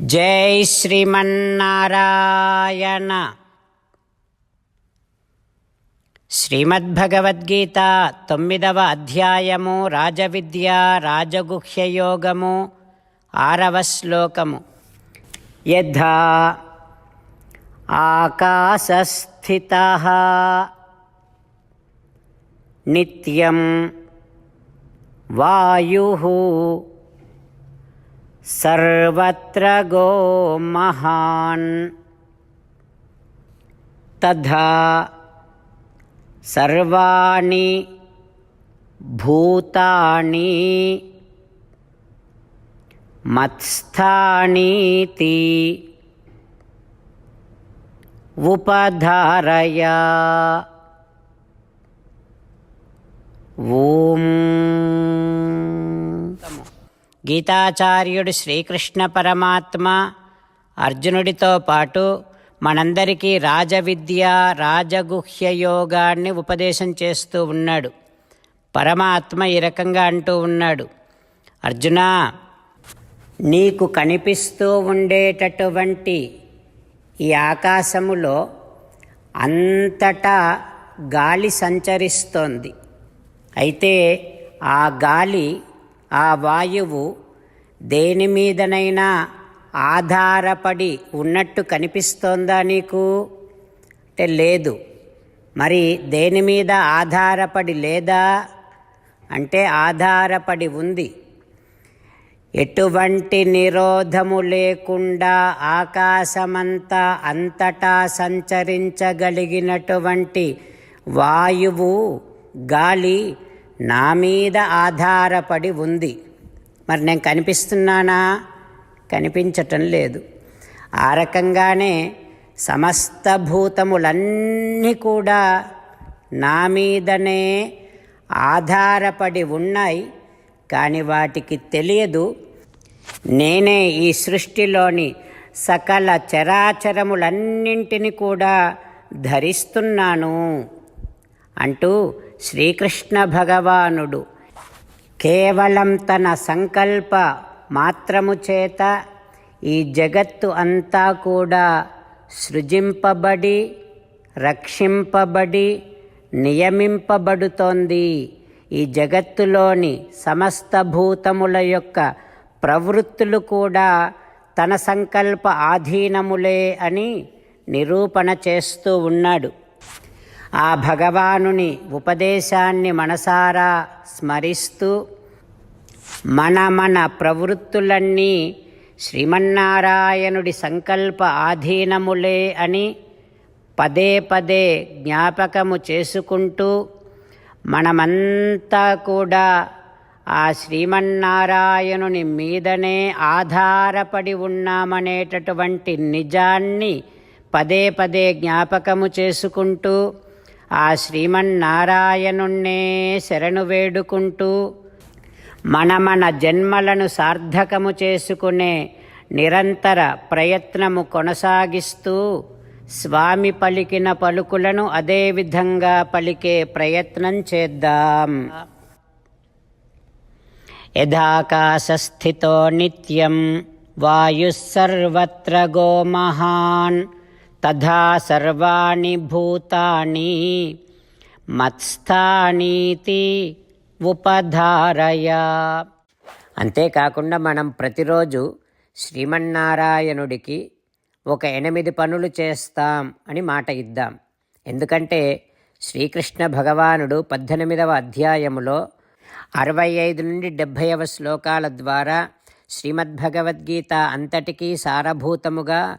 జై శ్రీమన్నారాయణ. శ్రీమద్భగవద్గీత తొమ్మిదవ అధ్యాయము రాజవిద్య రాజగుహ్యయోగము ఆరవ శ్లోకము. యథా ఆకాశస్థిత నిత్యం వాయు सर्वत्र गो महान्। तथा सर्वाणि भूतानि मत्स्थानीति उपधारय। ॐ। గీతాచార్యుడు శ్రీకృష్ణ పరమాత్మ అర్జునుడితో పాటు మనందరికీ రాజవిద్య రాజగుహ్య యోగాన్ని ఉపదేశం చేస్తూ ఉన్నాడు. పరమాత్మ ఈ రకంగా అంటూ ఉన్నాడు. అర్జున నీకు కనిపిస్తూ ఉండేటటువంటి ఈ ఆకాశములో అంతటా గాలి సంచరిస్తోంది. అయితే ఆ గాలి ఆ వాయువు దేని మీదనైనా ఆధారపడి ఉన్నట్టు కనిపిస్తోందా నీకు? అంటే లేదు. మరి దేని మీద ఆధారపడి లేదా? అంటే ఆధారపడి ఉంది. ఎటువంటి నిరోధము లేకుండా ఆకాశమంతా అంతటా సంచరించగలిగినటువంటి వాయువు గాలి నా మీద ఆధారపడి ఉంది. మరి నేను కనిపిస్తున్నానా? కనిపించటం లేదు. ఆ రకంగానే సమస్త భూతములన్నీ కూడా నా మీదనే ఆధారపడి ఉన్నాయి. కానీ వాటికి తెలియదు. నేనే ఈ సృష్టిలోని సకల చరాచరములన్నింటిని కూడా ధరిస్తున్నాను. అంటూ శ్రీకృష్ణ భగవానుడు. కేవలం తన సంకల్ప మాత్రము చేత ఈ జగత్తు అంతా కూడా సృజింపబడి రక్షింపబడి నియమింపబడుతోంది. ఈ జగత్తులోని సమస్త భూతముల యొక్క ప్రవృత్తులు కూడా తన సంకల్ప ఆధీనములే అని నిరూపణ చేస్తూ ఉన్నాడు. ఆ భగవానుని ఉపదేశాన్ని మనసారా స్మరిస్తూ మన మన ప్రవృత్తులన్నీ శ్రీమన్నారాయణుడి సంకల్ప ఆధీనములే అని పదే పదే జ్ఞాపకము చేసుకుంటూ మనమంతా కూడా ఆ శ్రీమన్నారాయణుని మీదనే ఆధారపడి ఉన్నామనేటటువంటి నిజాన్ని పదే పదే జ్ఞాపకము చేసుకుంటూ ఆ శ్రీమన్నారాయణుణ్ణే శరణు వేడుకుంటూ మన మన జన్మలను సార్థకము చేసుకునే నిరంతర ప్రయత్నము కొనసాగిస్తూ స్వామి పలికిన పలుకులను అదేవిధంగా పలికే ప్రయత్నం చేద్దాం. యథాకాశస్థితో నిత్యం వాయుస్సర్వత్ర గోమహాన్ తథా సర్వాణి భూతాని మత్స్థానీతి ఉపధారయ. అంతేకాకుండా మనం ప్రతిరోజు శ్రీమన్నారాయణుడికి ఒక ఎనిమిది పనులు చేస్తాం అని మాట ఇద్దాం. ఎందుకంటే శ్రీకృష్ణ భగవానుడు పద్దెనిమిదవ అధ్యాయములో అరవై ఐదు నుండి డెబ్భైవ శ్లోకాల ద్వారా శ్రీమద్భగవద్గీత అంతటికీ సారభూతముగా